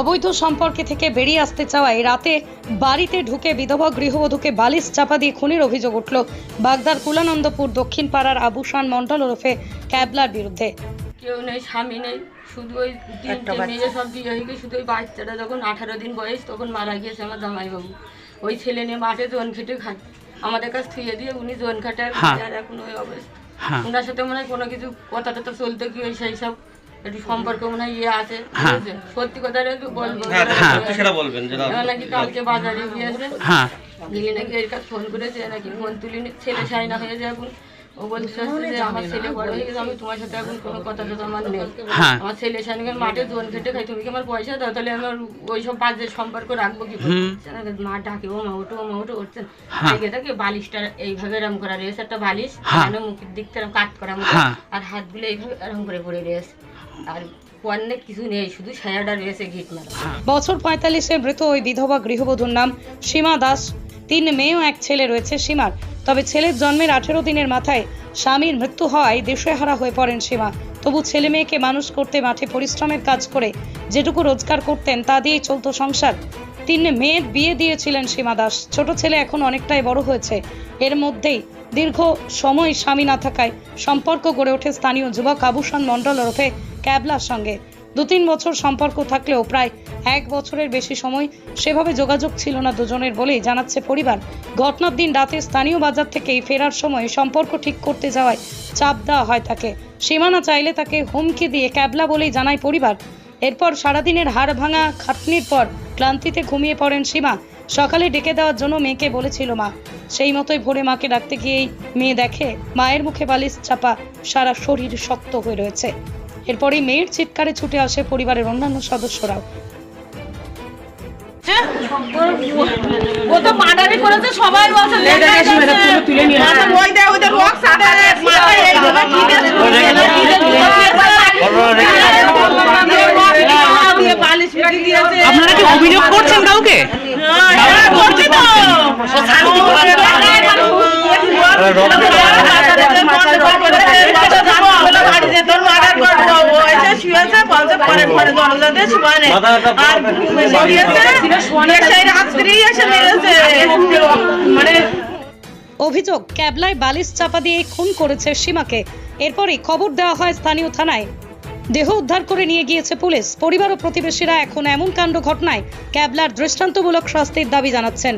অবৈধ সম্পর্কে থেকে বেরিয়ে আসতে চাওয়ায় রাতে বাড়িতে ঢুকে বিধবা গৃহবধূকে বালিশ চাপা দিয়ে খুনের অভিযোগ উঠল। বাগদার কুলানন্দপুর দক্ষিণ পাড়ার আবুসান মণ্ডল ওরফে ক্যাবলার বিরুদ্ধে। কেউ নেই স্বামী নেই শুধু ওই তিনটে মেয়ে সব বিয়ে হয়ে গিয়ে শুধু ওই বাচ্চাটা যখন আঠারো দিন বয়স তখন মারা গিয়েছে আমার জামাইবাবু। ওই ছেলে নিয়ে মাঠে জোন খেটে খায়। আমাদের কাছে থুয়ে দিয়ে উনি জোন খাটে আর হ্যাঁ। এখন ওই অবস্থা। হ্যাঁ। ওনার সাথে মনে হয় কোনো কিছু কথা টথা চলতে কি ওই সেই সব একটু সম্পর্ক মনে হয় ইয়ে আছে হ্যাঁ। সত্যি কথা একটু বলব। হ্যাঁ সেটা বলবেন নাকি কালকে বাজারে গিয়েছে হ্যাঁ। দিলি নাকি এর কাছে ফোন করেছে নাকি ফোন তুলিনি ছেলে সাইনা হয়ে যায় এখন। ও বলতে যে আমার ছেলে বড় হয়ে গেছে আমি তোমার সাথে এখন কোনো কথা টথা আমার নেই। হ্যাঁ। আমার ছেলে সাইনকে মাঠে জোন খেটে খাই তুমি কি আমার পয়সা দাও? তাহলে আমার ওই সব বাজে সম্পর্ক রাখব কি করে? মা ডাকে ও মা ও মা হ্যাঁ। দেখে বালিশটা এইভাবে এরম করা রয়েছে একটা বালিশ হ্যাঁ। মানে মুখের দিক থেকে কাট করা হ্যাঁ। আর হাতগুলো এইভাবে এরম করে পড়ে রয়েছে আর পণ্যে কিছু নেই, শুধু ছায়াটা রয়েছে গিট বছর পঁয়তাল্লিশের মৃত ওই বিধবা গৃহবধূর নাম সীমা দাস। তিন মেয়ে ও এক ছেলে রয়েছে সীমার। তবে ছেলের জন্মের আঠেরো দিনের মাথায় স্বামীর মৃত্যু হওয়ায় দেশেহারা হয়ে পড়েন সীমা। তবু ছেলে মেয়েকে মানুষ করতে মাঠে পরিশ্রমের কাজ করে যেটুকু রোজগার করতেন তা দিয়েই চলতো সংসার। তিন মেয়ের বিয়ে দিয়েছিলেন সীমা দাস। ছোট ছেলে এখন অনেকটাই বড় হয়েছে। এর মধ্যেই দীর্ঘ সময় স্বামী না থাকায় সম্পর্ক গড়ে ওঠে স্থানীয় যুবক আবুসান মণ্ডল ওরফে ক্যাবলার সঙ্গে। দু তিন বছর সম্পর্ক থাকলেও প্রায় এক বছরের বেশি সময় সেভাবে যোগাযোগ ছিল না দুজনের বলেই জানাচ্ছে পরিবার। ঘটনার দিন রাতে স্থানীয় বাজার থেকেই ফেরার সময় সম্পর্ক ঠিক করতে যাওয়ায় চাপ দেওয়া হয় তাকে। সীমানা চাইলে তাকে হুমকি দিয়ে ক্যাবলা বলেই জানায় পরিবার। এরপর সারাদিনের হাড় ভাঙা খাটনির পর ক্লান্তিতে ঘুমিয়ে পড়েন সীমা। সকালে ডেকে দেওয়ার জন্য মেয়েকে বলেছিল মা। সেই মতোই ভোরে মাকে ডাকতে গিয়েই মেয়ে দেখে মায়ের মুখে বালিশ চাপা সারা শরীর শক্ত হয়ে রয়েছে। এরপরই মেয়ের চিৎকারে ছুটে আসে পরিবারের অন্যান্য সদস্যরাও। ও তো মার্ডারই করেছে সবাই বলছে ওই দিয়ে দিয়েছে আপনারা কি অভিযোগ করছেন কাউকে হ্যাঁ, করছি তো ও শান্তি মানে অভিযোগ ক্যাবলায় বালিশ চাপা দিয়ে খুন করেছে সীমাকে। এরপরই খবর দেওয়া হয় স্থানীয় থানায়। দেহ উদ্ধার করে নিয়ে গিয়েছে পুলিশ। পরিবার ও প্রতিবেশীরা এখন এমন কাণ্ড ঘটনায় ক্যাবলার দৃষ্টান্তমূলক শাস্তির দাবি জানাচ্ছেন।